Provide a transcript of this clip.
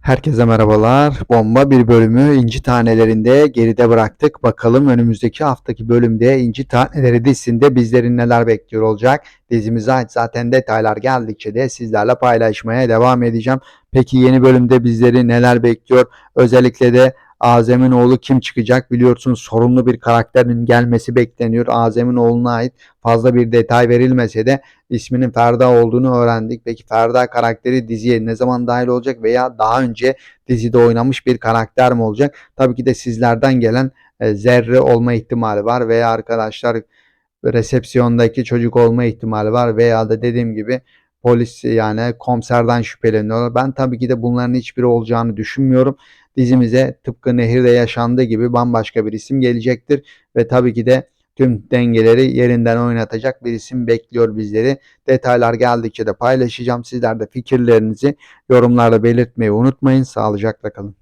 Herkese merhabalar. Bomba bir bölümü İnci Tanelerinde geride bıraktık. Bakalım önümüzdeki haftaki bölümde İnci Taneleri dizisinde bizlerin neler bekliyor olacak. Dizimize ait zaten detaylar geldikçe de sizlerle paylaşmaya devam edeceğim. Peki yeni bölümde bizleri neler bekliyor? Özellikle de Azem'in oğlu kim çıkacak? Biliyorsunuz sorumlu bir karakterin gelmesi bekleniyor. Azem'in oğluna ait fazla bir detay verilmese de isminin Ferda olduğunu öğrendik. Peki Ferda karakteri diziye ne zaman dahil olacak veya daha önce dizide oynamış bir karakter mi olacak? Tabii ki de sizlerden gelen e, zerre olma ihtimali var veya arkadaşlar resepsiyondaki çocuk olma ihtimali var veya da dediğim gibi polis yani komiserden şüpheleniyorlar. Ben tabii ki de bunların hiçbiri olacağını düşünmüyorum. Dizimize tıpkı Nehir'de yaşandığı gibi bambaşka bir isim gelecektir ve tabii ki de tüm dengeleri yerinden oynatacak bir isim bekliyor bizleri. Detaylar geldikçe de paylaşacağım. Sizler de fikirlerinizi yorumlarda belirtmeyi unutmayın. Sağlıcakla kalın.